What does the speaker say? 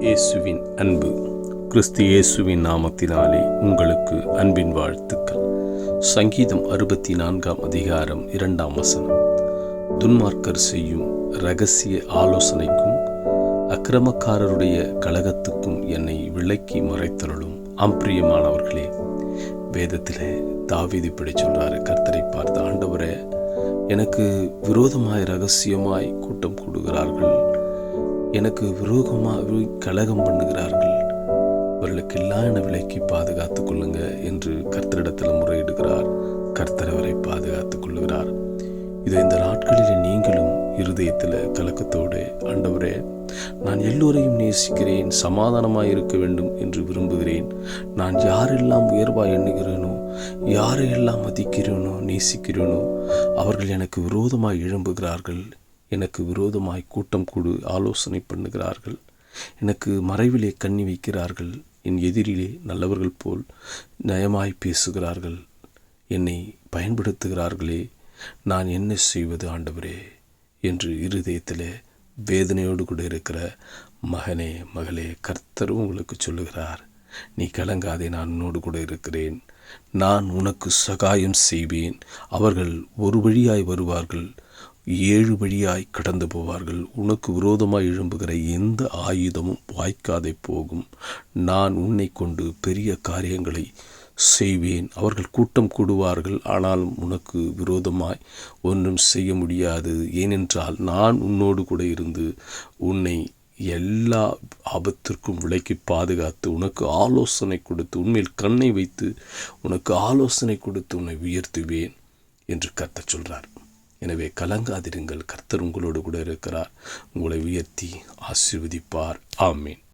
இயேசுவின் அன்பு. கிறிஸ்து இயேசுவின் நாமத்தினாலே உங்களுக்கு அன்பின் வாழ்த்துக்கள். சங்கீதம் அறுபத்தி நான்காம் அதிகாரம் இரண்டாம் வசனம். துன்மார்க்கர் செய்யும் ரகசிய ஆலோசனைக்கும் அக்கிரமக்காரருடைய கழகத்துக்கும் என்னை விலக்கி மறைத்தருளும். அம்பிரியமானவர்களே வேதத்திலே தாவிதி இப்படி சொல்கிறாரு கர்த்தரை பார்த்த ஆண்டவரே எனக்கு விரோதமாய் ரகசியமாய் கூட்டம் கூடுகிறார்கள். எனக்கு விரோதமாக கலகம் பண்ணுகிறார்கள். அவர்களுக்கெல்லாம் என விலைக்கு பாதுகாத்துக் கொள்ளுங்க என்று கர்த்தரிடத்தில் முறையிடுகிறார். கர்த்தர் அவரை பாதுகாத்துக் கொள்ளுகிறார். இது இந்த நாட்களில் நீங்களும் இருதயத்தில் கலக்கத்தோடு ஆண்டவரே நான் எல்லோரையும் நேசிக்கிறேன் சமாதானமாக இருக்க வேண்டும் என்று விரும்புகிறேன். நான் யாரெல்லாம் உயர்வாக எண்ணுகிறேனோ யாரையெல்லாம் மதிக்கிறேனோ நேசிக்கிறேனோ அவர்கள் எனக்கு விரோதமாக எழும்புகிறார்கள். எனக்கு விரோதமாய் கூட்டம் கூடு ஆலோசனை பண்ணுகிறார்கள். எனக்கு மறைவிலே கண்ணி வைக்கிறார்கள். என் எதிரிலே நல்லவர்கள் போல் நயமாய் பேசுகிறார்கள். என்னை பயன்படுத்துகிறார்களே நான் என்ன செய்வது ஆண்டவரே? என்று இருதயத்திலே வேதனையோடு கூட இருக்கிற மகனே மகளே கர்த்தரும் உங்களுக்கு சொல்லுகிறார். நீ கலங்காதே நான் உன்னோடு கூட இருக்கிறேன். நான் உனக்கு சகாயம் செய்வேன். அவர்கள் ஒரு வழியாய் வருவார்கள். ஏழு வழியாய் கடந்து போவார்கள். உனக்கு விரோதமாய் எழும்புகிற எந்த ஆயுதமும் வாய்க்காதே போகும். நான் உன்னை கொண்டு பெரிய காரியங்களை செய்வேன். அவர்கள் கூட்டம் கூடுவார்கள். ஆனால் உனக்கு விரோதமாய் ஒன்றும் செய்ய முடியாது. ஏனென்றால் நான் உன்னோடு கூட இருந்து உன்னை எல்லா ஆபத்திற்கும் விலைக்கு பாதுகாத்து உனக்கு ஆலோசனை கொடுத்து உண்மையில் கண்ணை வைத்து உனக்கு ஆலோசனை கொடுத்து உன்னை உயர்த்துவேன் என்று கத்த சொல்கிறார் எனவே கலங்காதிருங்கள். கர்த்தர் உங்களோடு கூட இருக்கிறார். உங்களை உயர்த்தி ஆசீர்வதிப்பார். ஆமீன்.